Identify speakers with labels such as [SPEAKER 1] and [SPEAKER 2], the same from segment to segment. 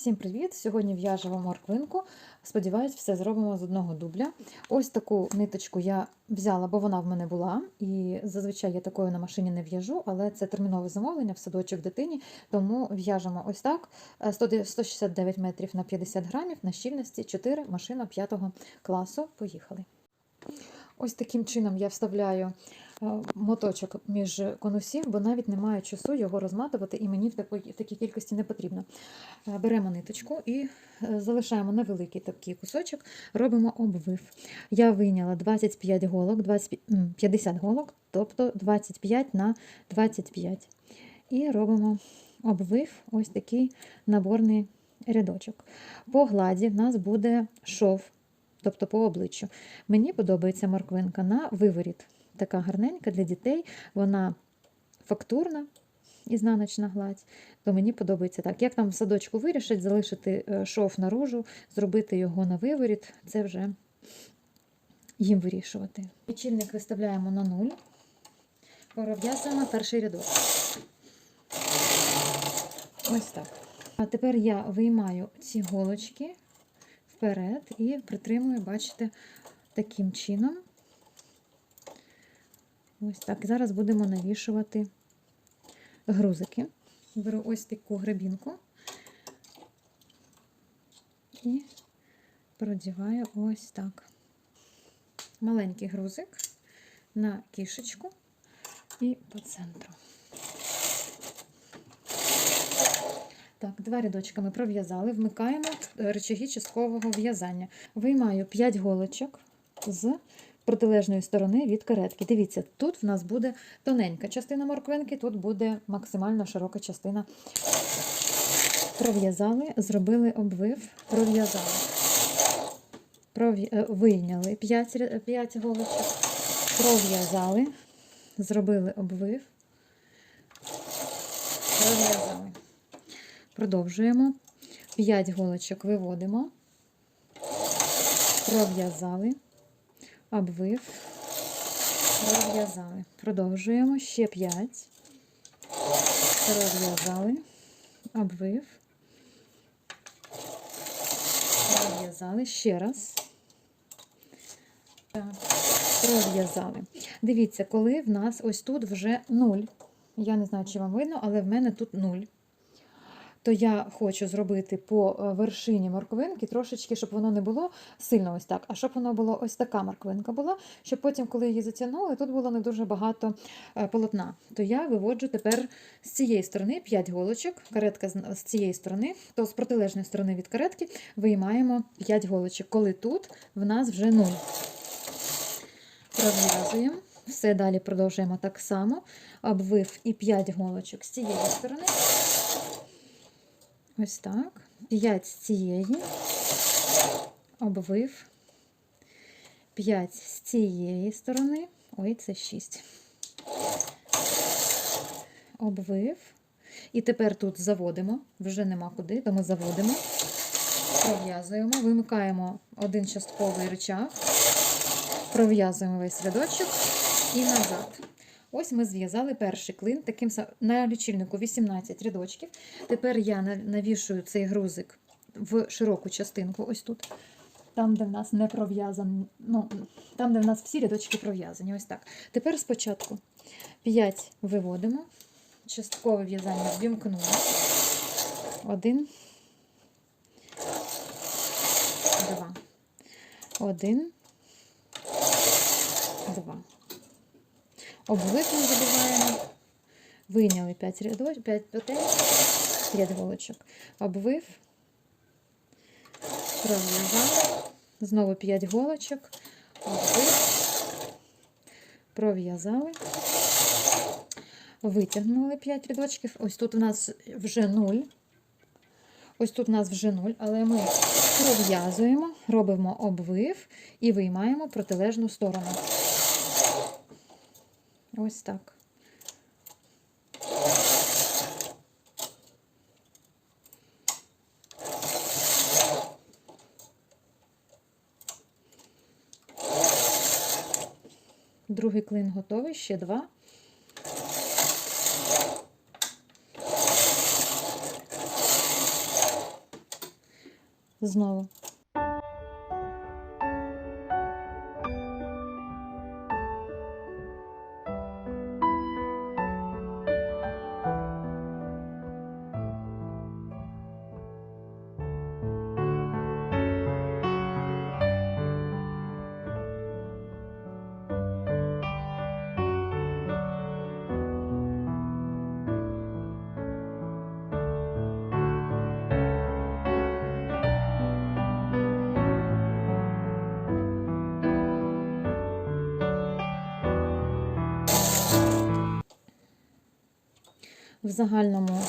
[SPEAKER 1] Всім привіт! Сьогодні в'яжемо морквинку. Сподіваюсь, все зробимо з одного дубля. Ось таку ниточку я взяла, бо вона в мене була. І зазвичай я такою на машині не в'яжу, але це термінове замовлення в садочок дитині. Тому в'яжемо ось так: Е, 100 169 метрів на 50 грамів на щільності 4 машина 5 класу. Поїхали. Ось таким чином я вставляю е, моточок між конусів, бо навіть немає часу його розматувати, і мені в такій, такій кількості не потрібно. Е, Беремо ниточку і е, залишаємо невеликий такий кусочок, робимо обвив. Я вийняла 25 голок, 20, 50 голок, тобто 25 на 25. І робимо обвив, ось такий наборний рядочок. По гладі в нас буде шов тобто по обличчю. Мені подобається морквинка на виворіт. Така гарненька для дітей, вона фактурна, ізнаночна гладь, то мені подобається так. Як там в садочку вирішать, залишити е, шов наружу, зробити його на виворіт, це вже їм вирішувати. Лічильник виставляємо на нуль, пров'язуємо перший рядок. Ось так. А тепер я виймаю ці голочки вперед і притримую, бачите, таким чином. Ось так. Зараз будемо навішувати грузики. Беру ось таку гребінку і продіваю ось так. Маленький грузик на кішечку і по центру. Так, два рядочка ми пров'язали, вмикаємо речаги часткового в'язання. Виймаю 5 голочок з протилежної сторони від каретки. Дивіться, тут в нас буде тоненька частина морквинки, тут буде максимально широка частина. Пров'язали, зробили обвив, пров'язали. Пров'я- е, Вийняли 5, 5 голочок, пров'язали, зробили обвив, пров'язали. Продовжуємо. 5 голочок виводимо, пров'язали, обвив, пров'язали. Продовжуємо ще 5, пров'язали, обвив, пров'язали ще раз. Пров'язали. Дивіться, коли в нас ось тут вже 0. Я не знаю, чи вам видно, але в мене тут 0 то я хочу зробити по е, вершині морквинки трошечки, щоб воно не було сильно ось так, а щоб воно було ось така морквинка була, щоб потім, коли її затягнули, тут було не дуже багато е, полотна. То я виводжу тепер з цієї сторони 5 голочок, каретка з цієї сторони, то з протилежної сторони від каретки виймаємо 5 голочок, коли тут в нас вже 0. Пров'язуємо. Все далі продовжуємо так само. Обвив і 5 голочок з цієї сторони. Ось так. 5 з цієї, обвив, 5 з цієї сторони. Ой, це 6. Обвив. І тепер тут заводимо, вже нема куди, то ми заводимо, пров'язуємо, вимикаємо один частковий рычаг, пров'язуємо весь рядочок і назад. Ось ми зв'язали перший клин, таким на лічильнику 18 рядочків. Тепер я навішую цей грузик в широку частинку, ось тут, там, де в нас не пров'язані, ну, там, де в нас всі рядочки пров'язані. Ось так. Тепер спочатку 5 виводимо, часткове в'язання ввімкнули. Один, два. Один, два. Обвив не забуваємо. Вийняли 5 рядочок, 5 петель, 5 голочок. Обвив, пров'язали. Знову 5 голочок. Обвив, пров'язали. Витягнули 5 рядочків. Ось тут у нас вже 0. Ось тут у нас вже 0, але ми пров'язуємо, робимо обвив і виймаємо протилежну сторону. Ось так. Другий клин готовий, ще два. знову. В загальному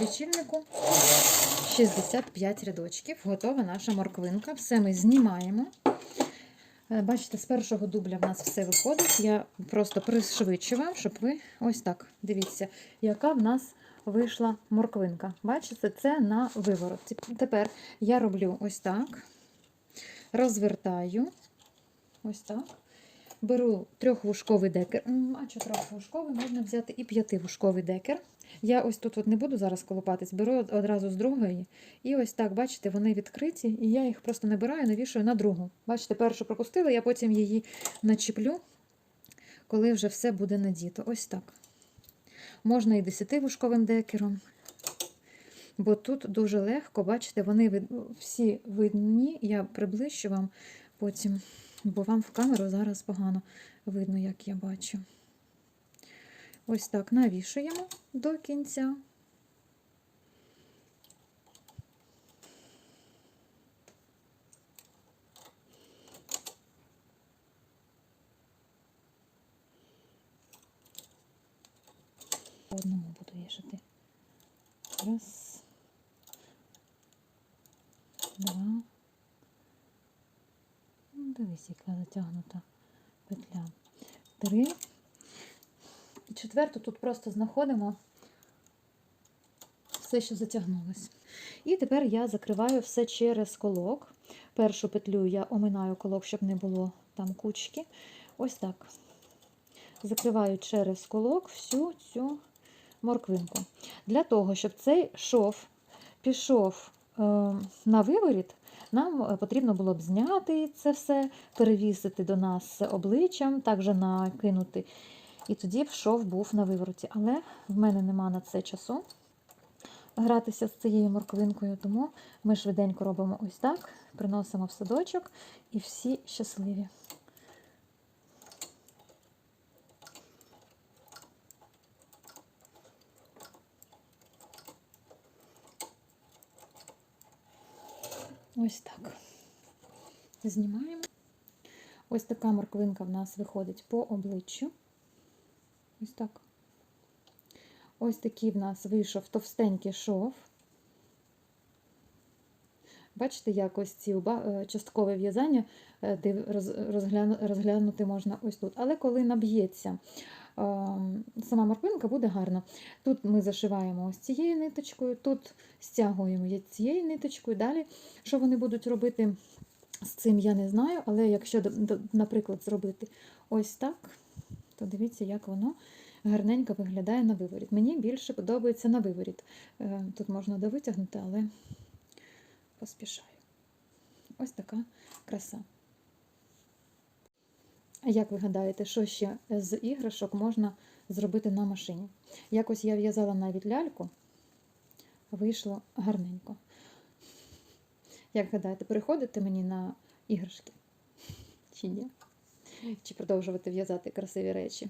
[SPEAKER 1] лічильнику 65 рядочків. Готова наша морквинка. Все ми знімаємо. Е, Бачите, з першого дубля в нас все виходить. Я просто пришвидшу вам, щоб ви ось так дивіться, яка в нас вийшла морквинка. Бачите, це на виворот. Тепер я роблю ось так, розвертаю. Ось так. Беру трьохвушковий декер. А чи трьохвушковий, можна взяти і п'ятивушковий декер. Я ось тут от не буду зараз колупатись, беру одразу з другої. І ось так, бачите, вони відкриті, і я їх просто набираю, навішую на другу. Бачите, першу пропустила, я потім її начіплю, коли вже все буде надіто. Ось так. Можна і десятивушковим декером. Бо тут дуже легко, бачите, вони всі видні. Я приближу вам потім, бо вам в камеру зараз погано видно, як я бачу. Ось так навішуємо до кінця. Одному буду вішати. Раз. Два. Ну, Дивись, яка затягнута петля. Три. І четверту тут просто знаходимо все, що затягнулось. І тепер я закриваю все через колок. Першу петлю я оминаю колок, щоб не було там кучки. Ось так. Закриваю через колок всю цю морквинку. Для того, щоб цей шов пішов е, на виворіт, нам е, потрібно було б зняти це все, перевісити до нас обличчям, також накинути. І тоді б шов був на вивороті. Але в мене нема на це часу гратися з цією морквинкою, тому ми швиденько робимо ось так, приносимо в садочок і всі щасливі. Ось так. Знімаємо. Ось така морквинка в нас виходить по обличчю. Ось так. Ось такий в нас вийшов товстенький шов. Бачите, як ось ці е, часткове в'язання е, розглянути можна ось тут. Але коли наб'ється сама морквинка, буде гарно. Тут ми зашиваємо ось цією ниточкою, тут стягуємо цією ниточкою. Далі, що вони будуть робити з цим, я не знаю, але якщо, наприклад, зробити ось так, то дивіться, як воно гарненько виглядає на виворіт. Мені більше подобається на виворіт. Е, Тут можна довитягнути, але поспішаю. Ось така краса. А як ви гадаєте, що ще з іграшок можна зробити на машині? Якось я в'язала навіть ляльку, вийшло гарненько. Як гадаєте, переходите мені на іграшки? Чи ні? Чи продовжувати в'язати красиві речі?